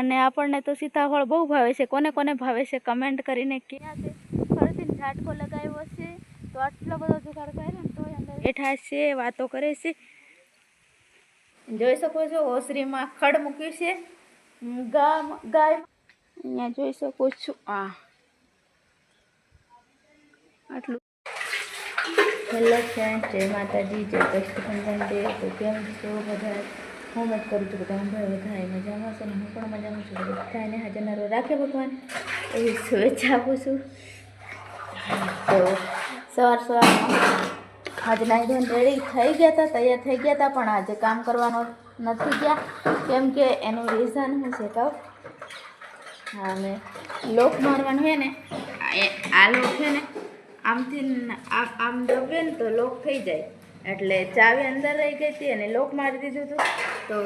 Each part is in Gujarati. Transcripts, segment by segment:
અને આપણને તો સીતાફળ બહુ ભાવે છે. કોને કોને ભાવે છે કમેન્ટ કરીને ક્યાં છે ફરીથી ઝાટકો લગાવ્યો છે. તો આટલો બધો જુગાડ કર્યો ને તો બેઠા છે વાતો કરે છે જોઈ શકો છો ઓસરીમાં ખડ મૂક્યું છે. ગાય અહીંયા જોઈ શકો છો. આ. આટલું. હેલો ફ્રેન્ડ જય માતાજી, જય કૃષ્ણ કેમ છો બધા? હું મત કરું છું, બધા ભાઈ બધા મજામાં છે ને? હું પણ મજામાં છું. બધાને હાજરનારો રાખે ભગવાન. એવી શુભેચ્છા આપું છું. તો સવાર સવારમાં આજે નાઈ ધોઈને રેડી થઈ ગયા હતા, તૈયાર થઈ ગયા હતા, પણ આજે કામ કરવાનો નથી ગયા. કેમ કે એનું રીઝન હું છે કહું? હા મેં લોક મારવાનું છે ને, આ લોક છે ને, આમથી આમ દબે ને તો લોક થઈ જાય. એટલે ચાવી અંદર રહી ગઈ હતી અને લોક મારી દીધું હતું. તો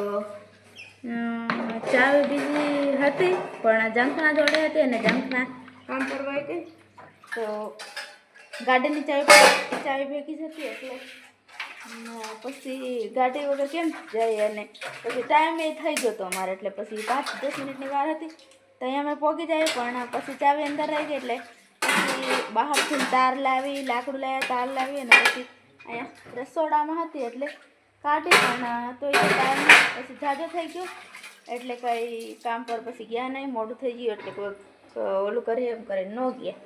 ચાવી બીજી હતી, પણ જંખના જોડે હતી અને જંખના કામ કરવા ગઈ તો ગાડીની ચાવી ચાવી ભેગી જ હતી એટલે પછી ગાડી વગર કેમ જાય અને પછી ટાઈમ એ થઈ ગયો હતો અમારે. એટલે પછી પાંચ દસ મિનિટની વાર હતી. તો અહીંયા અમે પહોંચી જાય પણ પછી ચાવી અંદર રહી ગઈ એટલે પછી બહારથી તાર લાવી, લાકડું લાવ્યા તાર લાવી અને પછી અહીંયા રસોડામાં હતી એટલે કાઢી, પણ તો એ ટાઈમ પછી જાજો થઈ ગયો. એટલે કંઈ કામ પર પછી ગયા નહીં, મોડું થઈ ગયું એટલે કોઈ ઓલું કરે એમ કરે ન ગયા.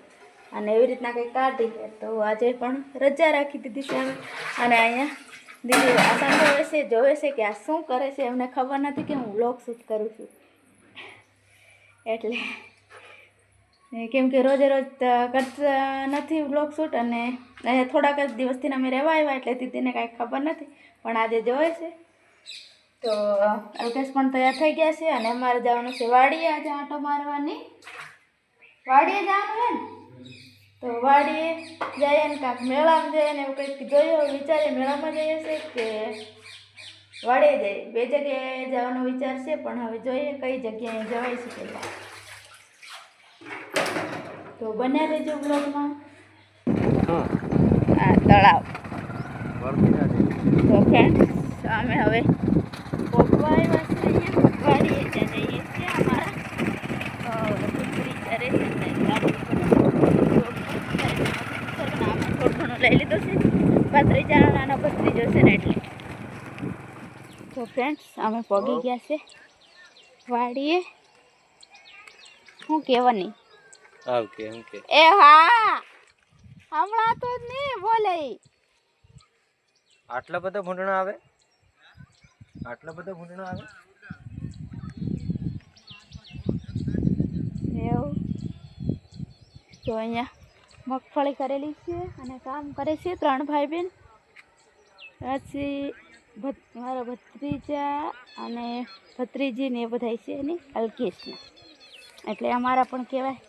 અને એવી રીતના કંઈ કાઢી તો આજે પણ રજા રાખી દીધી છે અને અહીંયા દીદી આ સાંભળે છે, જોવે છે કે આ શું કરે છે, એમને ખબર નથી કે હું બ્લોગ શૂટ કરું છું. એટલે કેમ કે રોજે રોજ કરતા નથી વ્લોગ શૂટ અને થોડાક જ દિવસથી અમે રહેવા આવ્યા એટલે દીદીને કાંઈ ખબર નથી, પણ આજે જોવે છે. તો અલ્પેશ પણ તૈયાર થઈ ગયા છે અને અમારે જવાનું છે વાડીએ આજે આંટો મારવાની. વાડીએ જવાનું છે ને તો વાડીએ જઈએ ને કાંક મેળામાં જઈએ ને એવું કંઈક જોયું વિચારીએ મેળામાં જઈએ છે કે વાડીએ જઈએ? બે જગ્યાએ જવાનો વિચાર છે, પણ હવે જોઈએ કઈ જગ્યાએ જવાય છે પહેલાં. તો બન્યા રહેજો બ્લોગમાં આ તળાવ. તો ફ્રેન્ડ અમે હવે પપ્પા આવ્યા ત્યાં જઈએ છીએ અમારા. પુત્રી છે થોડું ઘણું લઈ લીધો છે. ભત્રીજાનો નાનો ભત્રીજો છે ને એટલે. તો ફ્રેન્ડ્સ અમે પગી ગયા છે. વાડીએ. શું કહેવાની આવ કે હું કે એ હા હમણાં તો નહીં બોલે આટલો આટલા બધા ભૂંડણા આવે? આટલા બધા ભૂંડણા આવે? એવું? તો અહીંયા મગફળી કરેલી છે અને કામ કરે છે ત્રણ ભાઈ બેન પછી મારા ભત્રીજા અને ભત્રીજી ને એ બધા છે એની અલ્કેશના. એટલે અમારા પણ કહેવાય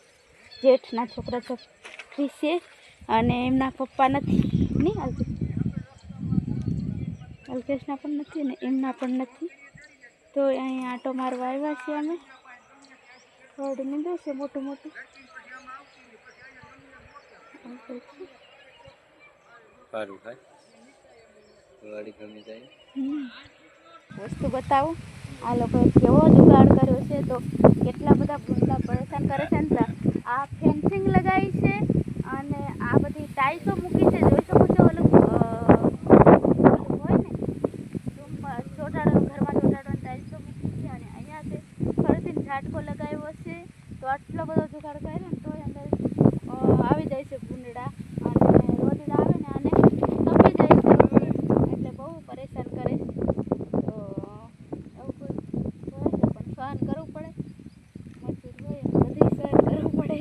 જેઠના છોકરા છોકરી છે અને એમના પપ્પા નથી. નહીં અલ્કેશ અલ્કેશના પણ નથી ને એમના પણ નથી. તો અહીં આંટો મારવા આવ્યા છીએ અમે. રોડ નીંદે છે મોટું મોટું. સારું થાય વાડી ગમી જાય વસ્તુ બતાવું. આ લોકો કેવો જુગાડ કર્યો છે તો કેટલા બધા ભૂંડા પરેશાન કરે છે ને તો. આ ફેન્સિંગ લગાવી છે અને આ બધી ટાઇલ્સો મૂકી છે છો ઓલું અ, ઓલું હોય ને રૂમમાં ચોટાડો ઘરમાં ચોટાડવાની ટાઈલ્સો મૂકી છે અને અહીંયા છે ફરીથી ઝાટકો લગાવ્યો છે તો આટલો બધો જુગાડ કર્યો ને તોય અંદર અ, આવી જાય છે ભૂંડડા અને રોદડા આવે ને આને કપી જાય છે એટલે બહુ પરેશાન કરે છે તો આવું કોઈ હોય તો પણ સહન કરવું પડે મજૂર હોય એટલે બધી સહન કરવું પડે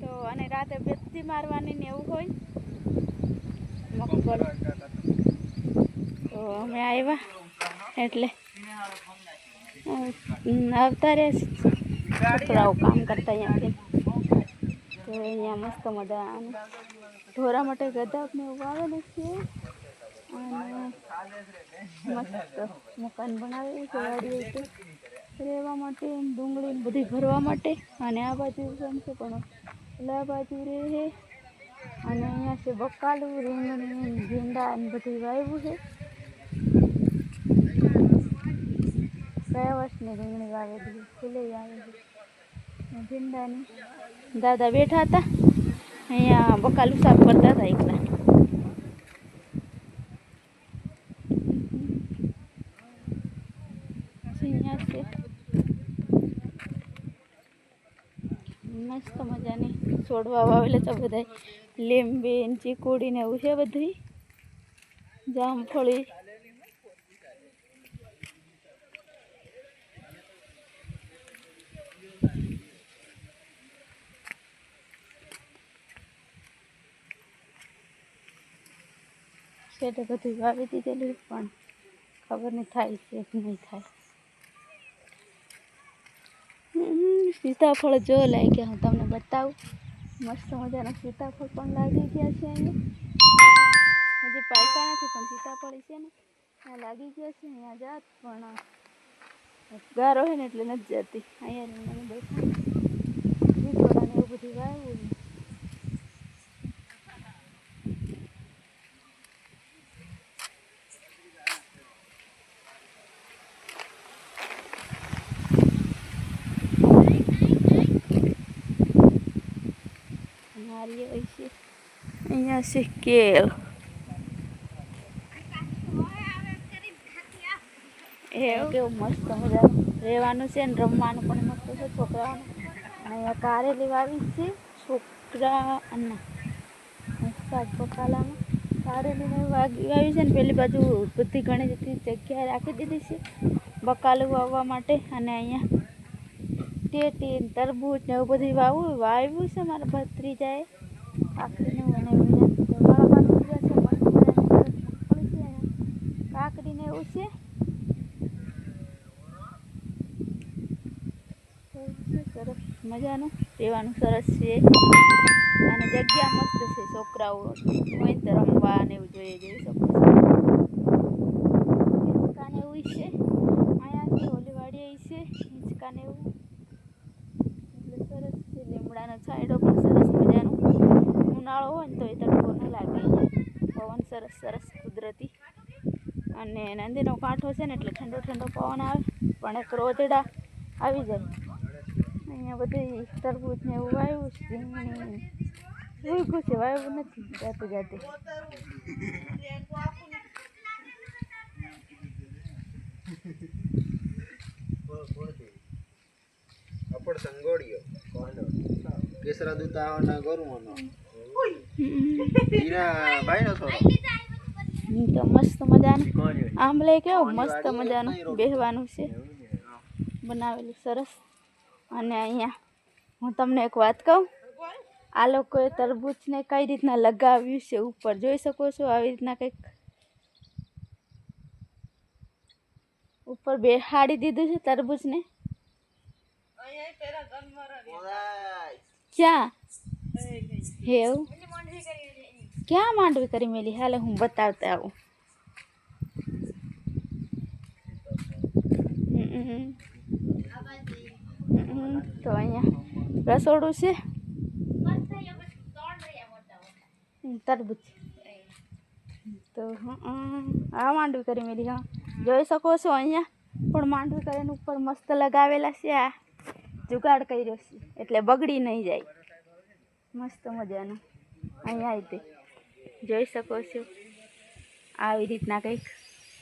તો અને રાતે બેથી મારવાની ને એવું હોય મગફળ તો અમે આવ્યા એટલે આવતા રહે છોકરાઓ કામ કરતા અહીંયાથી. તો અહીંયા મસ્ત મજા આવે. ઢોરા માટે ગદાબ ને એવું આવેલું છે અને મસ્ત મકાન બનાવેલું છે વાડીએ છે રહેવા માટે ડુંગળી બધી ભરવા માટે. અને આ બાજુ છે પણ ઓલા બાજુ રહે અને અહીંયા છે બકાલું રીંગણી ભીંડા ને બધું વાવ્યું છે. ગયા વર્ષની રીંગણી વાવેલી, ફૂલે આવેલી ને ભીંડાની. દાદા બેઠા હતા. અહીંયા બકાલું સાફ કરતા હતા એકલા. મસ્ત મજાની છોડવા વાવેલા છે બધા લીંબી ચીકુડી ને એવું છે બધી. જામફળી. છેટે બધું વાવી દીધેલું પણ ખબર નહીં થાય છે કે નહીં થાય. સીતાફળ જો લાગ્યા, હું તમને બતાવું. મસ્ત મજાના સીતાફળ પણ લાગી ગયા છે અહીંયા. હજી પાકા નથી, પણ સીતાફળ છે ને, ત્યાં લાગી ગયા છે, અહીંયા જાત, પણ ગારો હોય ને એટલે નથી જતી. અહીંયા મને બેઠા એવું બધું વાવ્યું નારિયેળ છે એવું કેવું મસ્ત મજા રહેવાનું છે ને રમવાનું પણ મસ્ત છે છોકરાઓને અને અહીંયા કારેલી વાવી છે છોકરા અને કારેલીને વાગી વાવી છે ને પેલી બાજુ બધી ઘણી બધી જગ્યાએ રાખી દીધી છે બકાલું વાવવા માટે અને અહીંયા ટેટી ને તરબૂચ ને એવું બધું વાવું વાવ્યું છે મારા ભત્રીજાએ કાકડીને મને મારા ભત્રીજા છે મસ્ત મજાની સરસ મગફળી છે અને સરસ મજાનું? રહેવાનું સરસ છે. અને જગ્યા મસ્ત છે છોકરાઓ. હોય તો રમવા ને એવું જોઈએ જોઈ શકો હિંચકાને એવું છે. અહીંયા છે ઓલી છે હિંચકાને એવું. એટલે સરસ છે, લીમડાનો છાંયડો પણ સરસ મજાનો. ઉનાળો હોય ને તો એ તડકો ન લાગે. પવન સરસ સરસ. અને નંદીનો કાંઠો છે ને એટલે ઠંડો ઠંડો પવન આવે પણ એક રોતડા આવી જાય. અહીંયા બધી તરબૂચ ને એવું વાવ્યું છે ભૂલકું છે વાવ્યું નથી જાતે જાતે. અપડ સંગોડિયો કોનો કેસરા ગોરમોનો ઈરા ભાઈનો છોરો હમ, તો મસ્ત મજાનું. આંબલે કેવું મસ્ત મજાનું. બેહવાનું છે. બનાવેલું સરસ. અને અહીંયા હું તમને એક વાત કહું? આ લોકોએ તરબૂચને કઈ રીતના લગાવ્યું છે ઉપર? જોઈ શકો છો આવી રીતના કંઈક ઉપર બેહાડી દીધું છે તરબૂચને? ક્યાં? એવું? ક્યાં માંડવી કરી મેલી? હાલે હું બતાવતા આવું. તો અહીંયા રસોડું છે? તરબૂચ. તો આ માંડવી કરી મેલી, હા. જોઈ શકો છો અહીંયા? પણ માંડવી કરીને ઉપર મસ્ત લગાવેલા છે આ. જુગાડ કર્યો છે. એટલે બગડી નહીં જાય. મસ્ત મજાનું. અહીંયા આવી જોઈ શકો છો. આવી રીતના કંઈક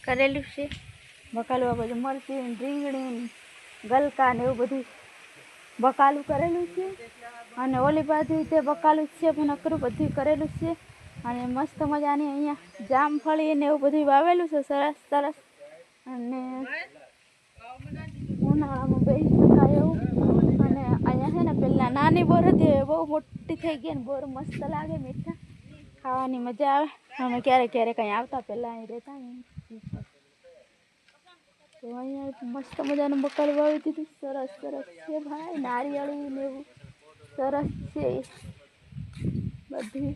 કરેલું છે. બકાલું આ બધું મરચી રીંગણી ગલકા ને એવું બધું બકાલું કરેલું છે. અને ઓલી બાજુ તે બકાલું છે પણ અકરું બધું કરેલું છે. અને મસ્ત મજાની અહીંયા જામફળી ને એવું બધું વાવેલું છે સરસ સરસ. અને ઉનાળામાં બેસી શકાય એવું. અને અહીંયા છે ને પહેલાં નાની બોર હતી બહુ મોટી થઈ ગઈ ને બોર મસ્ત લાગે મીઠા. ખાવાની મજા આવે. અમે ક્યારેક ક્યારેક અહીં આવતા, પહેલાં અહીં રહેતા ને તો અહીંયા મસ્ત મજાનું બકાલ વાવી દીધું. સરસ સરસ છે ભાઈ, નારિયેળી ને એવું. સરસ છે. બધી.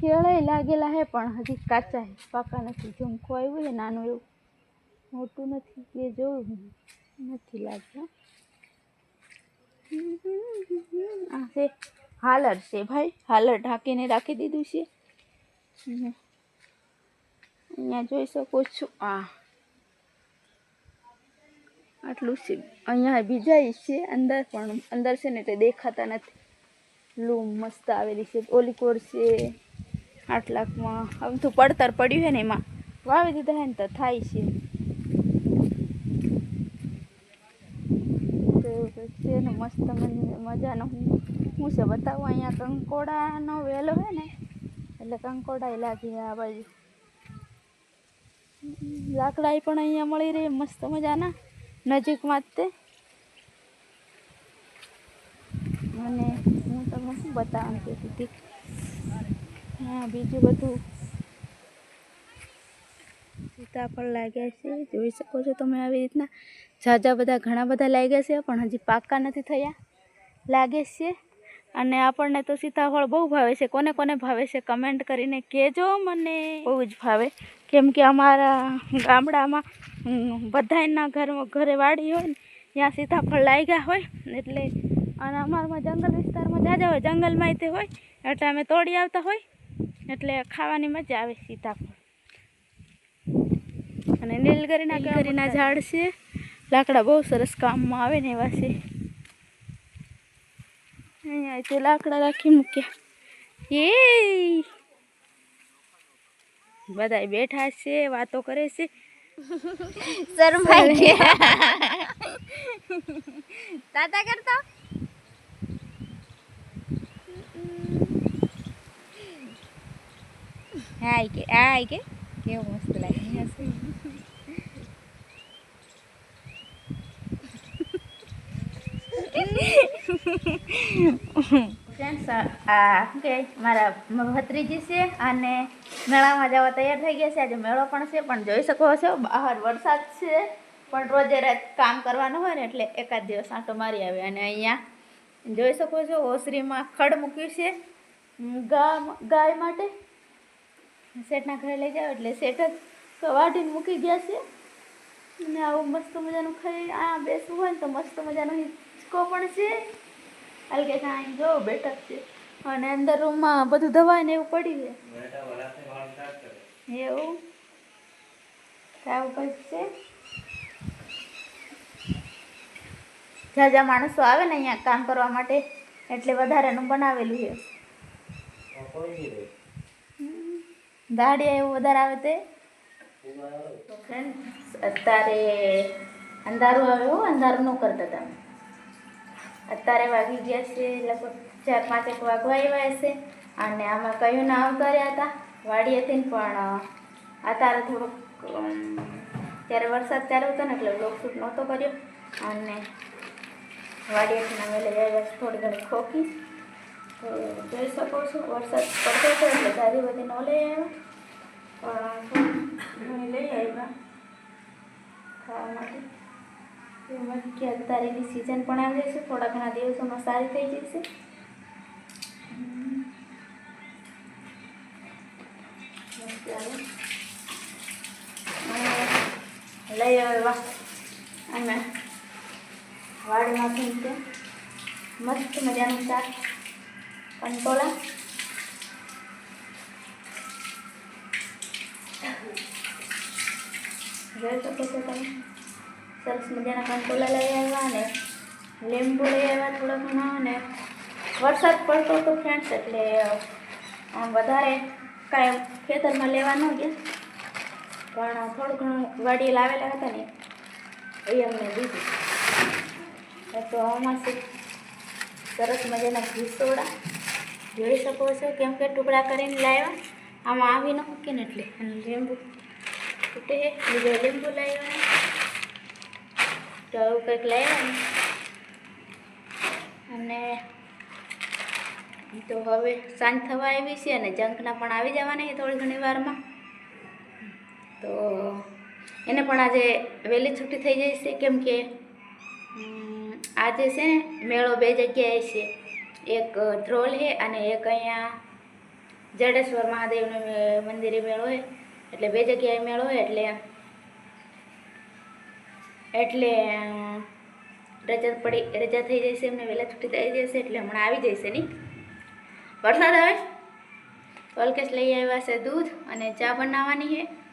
કેળાય લાગેલા હે, પણ હજી કાચા હે. પાકા નથી. ઝુમકો આવ્યું છે નાનું એવું. મોટું નથી. એ જોયું નથી લાગતા. આ છે. હાલર છે ભાઈ. હાલર ઢાંકીને રાખી દીધું છે. અહીંયા જોઈ શકો છો. આ. આટલું છે. અહીંયા બીજા છે અંદર, પણ અંદર છે ને તે દેખાતા નથી. લૂમ મસ્ત આવેલી છે. ઓલીકોર છે. છે આટલાકમાં આમ તો પડતર પડ્યું છે ને એમાં. વાવી દીધા હે ને તો થાય છે તો એવું કંઈક છે ને મસ્ત મજાનો. હું છે બતાવું, અહીંયા કંકોડાનો વેલો હે ને, એટલે કંકોડા લાગી આ બાજુ. લાકડા પણ અહીંયા મળી રહે, મસ્ત મજાના. નજીકમાં જ તે. અને હું તમને શું બતાવવાનું કહેતી હતી હા, બીજું બધું સીતાફળ લાગ્યા છે. જોઈ શકો છો તમે આવી રીતના ઝાઝા બધા, ઘણા બધા લાગ્યા છે, પણ હજી પાકા નથી થયા. લાગે છે. અને આપણને તો સીતાફળ બહુ ભાવે છે. કોને કોને ભાવે છે કમેન્ટ કરીને કહેજો મને. બહુ જ ભાવે. કેમ કે અમારા ગામડામાં બધાના ઘર ઘરે વાડી હોય ને, ત્યાં સીતાફળ લાગ્યા હોય. એટલે અને અમારામાં જંગલ વિસ્તારમાં જાજા હોય, જંગલમાં તે હોય. એટલે અમે તોડી આવતા હોય. એટલે ખાવાની મજા આવે સીતાફળ અને નીલગરીના નીલગરીના ઝાડ છે. લાકડા બહુ સરસ કામમાં આવે ને એવા છે. અહીંયા તે લાકડા રાખી મૂક્યા. એ બધા બેઠા છે વાતો કરે છે. શરમાઈ ગયા. તાતા કરતો? હાય કે હાય કે. કેવું મસ્ત લાગે. હશે ફ્રેન્ડ્સ આ શું કહે મારા ભત્રીજી છે અને મેળામાં જવા તૈયાર થઈ ગયા છે. આજે મેળો પણ છે, પણ જોઈ શકો છો, બહાર વરસાદ છે. પણ રોજે રાત કામ કરવાનું હોય ને એટલે એકાદ દિવસ આંટો મારી આવે અને અહીંયા જોઈ શકો છો, ઓસરીમાં ખડ મૂક્યું છે. ગાય માટે. શેઠના ઘરે લઈ જાવ એટલે શેઠ જ વાટીને મૂકી ગયા છે. અને આવું મસ્ત મજાનું ખાઈ, આ બેસવું હોય ને તો મસ્ત મજાનો હિંચકો પણ છે. હલકે અહીં જો બેઠક છે. અને અંદર રૂમમાં બધું દવા ને એવું પડી છે એવું? તો આવું કંઈક છે જાજા માણસો આવે ને અહીંયા કામ કરવા માટે એટલે વધારેનું બનાવેલું છે. દાડિયા એવું વધારે આવે તે? અત્યારે અંધારું આવે હો અંધારું ન કરતા તમે. અત્યારે વાગી ગયા છે, લગભગ ચાર પાંચેક વાગવા આવ્યા હશે અને આમાં કયું ના કર્યા હતા? વાડી હતી ને, પણ અત્યારે થોડુંક ત્યારે વરસાદ ચાલુ હતો ને એટલે લોક શૂટ નહોતો કર્યો. અને વાડીએથી અમે લઈ આવ્યા થોડી ઘણી ખોખી. તો જોઈ શકો છો, વરસાદ પડતો હતો એટલે દાદી બધી ન લઈ આવ્યા. પણ ઘણી લઈ આવ્યા. ખાવા માટે. એમાં કે અત્યારે એની સિઝન પણ આવી જશે, થોડા ઘણા દિવસોમાં સારી થઈ જશે. લઈ આવ્યા અને વાડમાંથી તે મસ્ત મજાનું શાક કંટોળા જોઈ શકો છો તમે? સરસ મજાના કંટોલા લઈ આવ્યા અને લીંબુ લઈ આવ્યા, થોડા ઘણા અને વરસાદ પડતો હતો ફ્રેન્ડ્સ એટલે વધારે કાંઈ ખેતરમાં લેવા ન ગયા. પણ થોડું ઘણું વાડીએ લાવેલા હતા ને, એ અમને દીધું. તો અમાસી સરસ મજાના ઘીસોડા, જોઈ શકો છો કેમ કે ટુકડા કરીને લાવ્યા. આમાં આવી ન મૂકીને એટલે, અને લીંબુ તૂટે બીજો લીંબુ લાવ્યા તો આવું કંઈક લઈ અને તો હવે સાંજ થવા આવી છે અને જંકના પણ આવી જવાના થોડી ઘણી વારમાં. તો એને પણ આજે વહેલી છૂટી થઈ જાય છે કેમ કે આજે છે ને મેળો બે જગ્યાએ છે. એક ધ્રોલ છે અને એક અહીંયા જડેશ્વર મહાદેવનું મંદિરે મેળો છે. એટલે બે જગ્યાએ મેળો હોય એટલે એટલે રજા પડી, રજા થઈ જશે, એમને વહેલા છૂટી થઈ જશે, એટલે હમણાં આવી જશે નહીં. વરસાદ આવે? તો અલ્કેશ લઈ આવ્યા છે દૂધ અને ચા બનાવવાની છે.